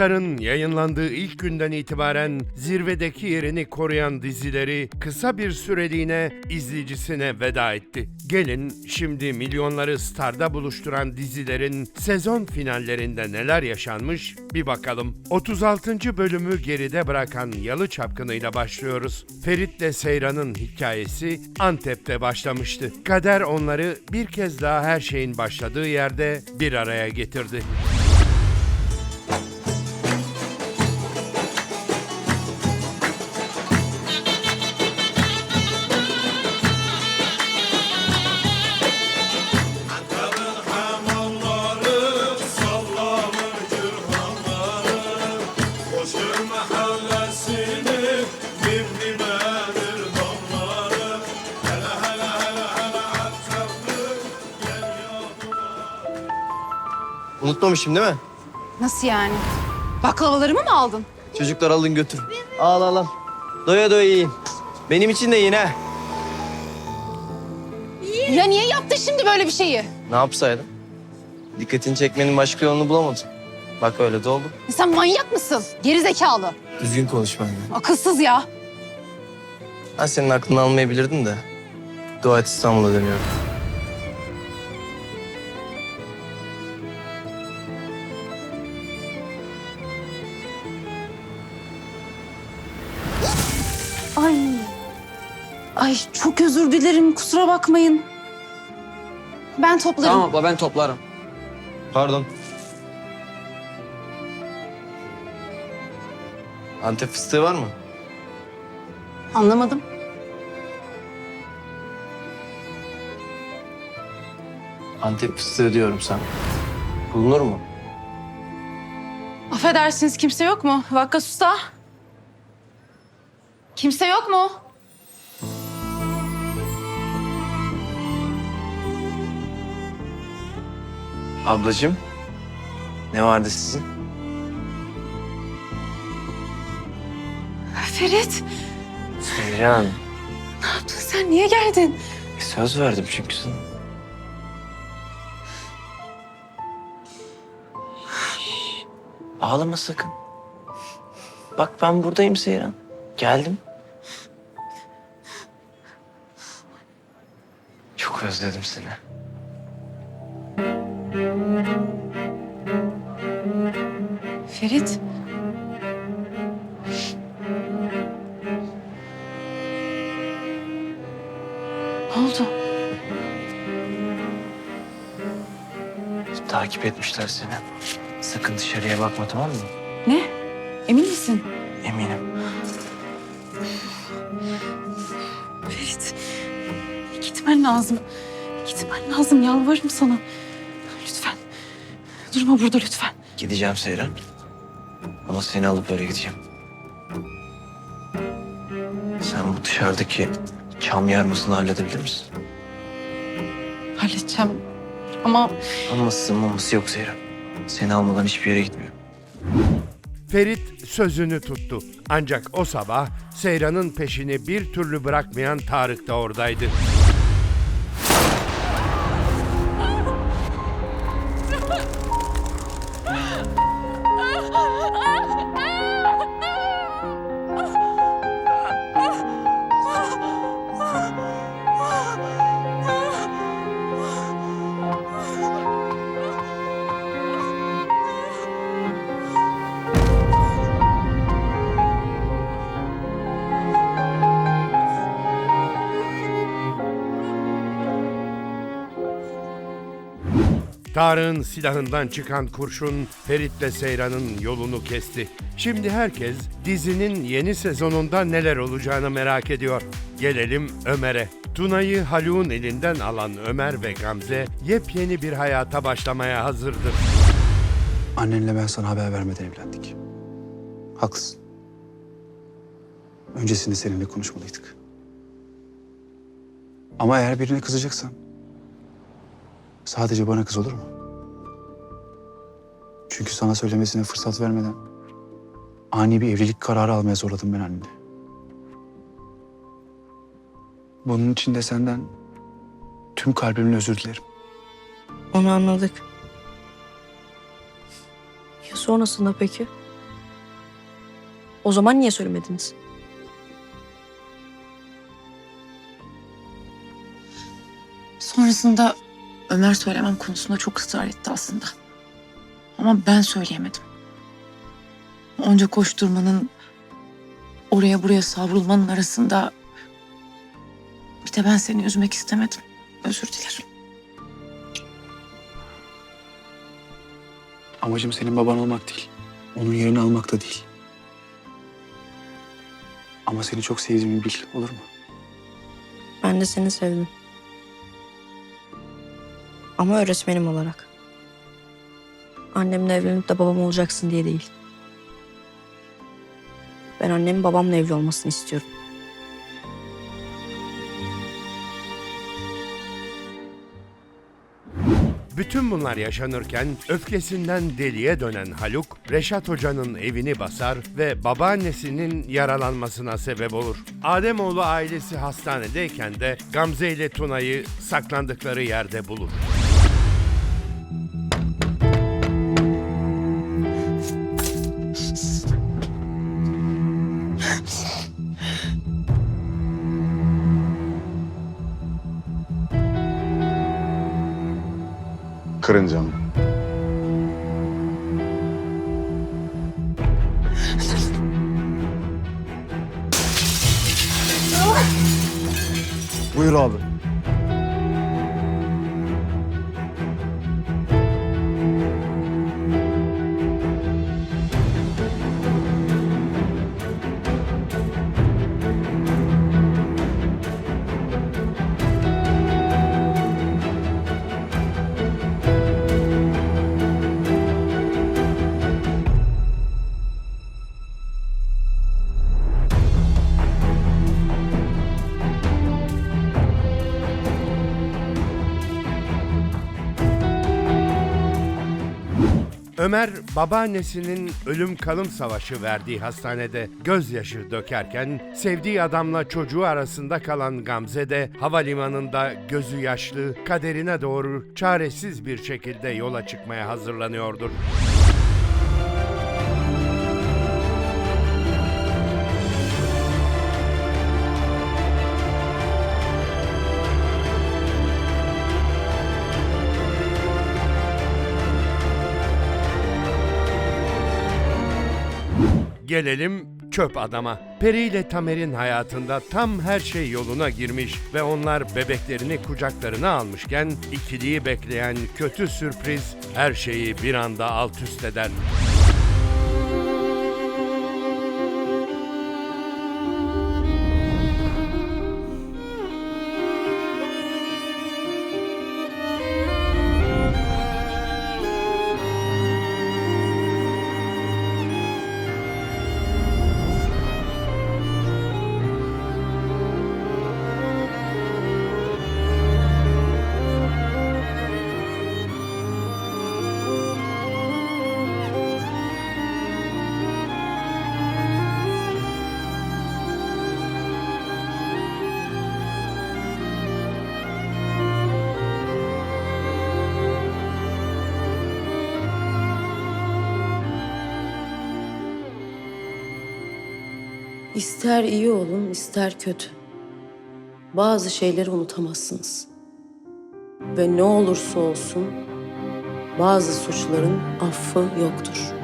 Star'ın yayınlandığı ilk günden itibaren zirvedeki yerini koruyan dizileri kısa bir süreliğine izleyicisine veda etti. Gelin şimdi milyonları Star'da buluşturan dizilerin sezon finallerinde neler yaşanmış bir bakalım. 36. bölümü geride bırakan Yalı Çapkını'yla başlıyoruz. Ferit'le Seyran'ın hikayesi Antep'te başlamıştı. Kader onları bir kez daha her şeyin başladığı yerde bir araya getirdi. Unutmamışım değil mi? Nasıl yani? Baklavalarımı mı aldın? Çocuklar alın götür. Al al al. Doya doya yiyin. Benim için de yiyin ha. Ya niye yaptın şimdi böyle bir şeyi? Ne yapsaydım? Dikkatini çekmenin başka yolunu bulamadım. Bak öyle de oldu. Sen manyak mısın? Geri zekalı. Düzgün konuş benimle. Akılsız ya. Ben senin aklını almayabilirdim de. Dua et İstanbul'a dönüyorum. Ay çok özür dilerim kusura bakmayın. Ben toplarım. Tamam abla ben toplarım. Pardon. Antep fıstığı var mı? Anlamadım. Antep fıstığı diyorum sana. Bulunur mu? Affedersiniz kimse yok mu? Vakkas Usta. Kimse yok mu? Ablacığım. Ne vardı sizin? Ferit Seyran. ne yaptın sen? Niye geldin? Söz verdim çünkü sana. Şş, Ağlama sakın. Bak ben buradayım Seyran. Geldim. Çok özledim seni. Ferit. Ne oldu? Takip etmişler seni. Sakın dışarıya bakma tamam mı? Ne? Emin misin? Eminim. Ferit. Gitmen lazım. Gitmen lazım yalvarırım sana. Durma burada lütfen. Gideceğim Seyran. Ama seni alıp öyle gideceğim. Sen bu dışarıdaki çam yarmasını halledebilir misin? Halledeceğim. Ama Aması maması yok Seyran. Seni almadan hiçbir yere gitmiyorum. Ferit sözünü tuttu. Ancak o sabah Seyran'ın peşini bir türlü bırakmayan Tarık da oradaydı. Tarık'ın silahından çıkan kurşun Ferit'le Seyran'ın yolunu kesti. Şimdi herkes dizinin yeni sezonunda neler olacağını merak ediyor. Gelelim Ömer'e. Tuna'yı Haluk'un elinden alan Ömer ve Gamze yepyeni bir hayata başlamaya hazırdır. Annenle ben sana haber vermeden evlendik. Haklısın. Öncesinde seninle konuşmalıydık. Ama eğer birine kızacaksan... ...sadece bana kız olur mu? Çünkü sana söylemesine fırsat vermeden... ...ani bir evlilik kararı almaya zorladım ben anneni. Bunun için de senden... ...tüm kalbimle özür dilerim. Onu anladık. Ya sonrasında peki? O zaman niye söylemediniz? Sonrasında Ömer söylemem konusunda çok ısrar etti aslında. Ama ben söyleyemedim. Onca koşturmanın, oraya buraya savrulmanın arasında bir de ben seni üzmek istemedim. Özür dilerim. Amacım senin baban olmak değil. Onun yerini almak da değil. Ama seni çok sevdiğimi bil, olur mu? Ben de seni sevdim. Ama öğretmenim olarak. Annemle evlenip de babam olacaksın diye değil. Ben annemin babamla evli olmasını istiyorum. Bütün bunlar yaşanırken öfkesinden deliye dönen Haluk, Reşat Hoca'nın evini basar ve babaannesinin yaralanmasına sebep olur. Ademoğlu ailesi hastanedeyken de Gamze ile Tuna'yı saklandıkları yerde bulur. Kırıncam. Buyur abi. Ömer babaannesinin ölüm kalım savaşı verdiği hastanede gözyaşı dökerken sevdiği adamla çocuğu arasında kalan Gamze de havalimanında gözü yaşlı kaderine doğru çaresiz bir şekilde yola çıkmaya hazırlanıyordur. Gelelim çöp adama. Peri ile Tamer'in hayatında tam her şey yoluna girmiş ve onlar bebeklerini kucaklarına almışken ikiliyi bekleyen kötü sürpriz her şeyi bir anda alt üst eder. İster iyi olun, ister kötü. Bazı şeyleri unutamazsınız. Ve ne olursa olsun bazı suçların affı yoktur.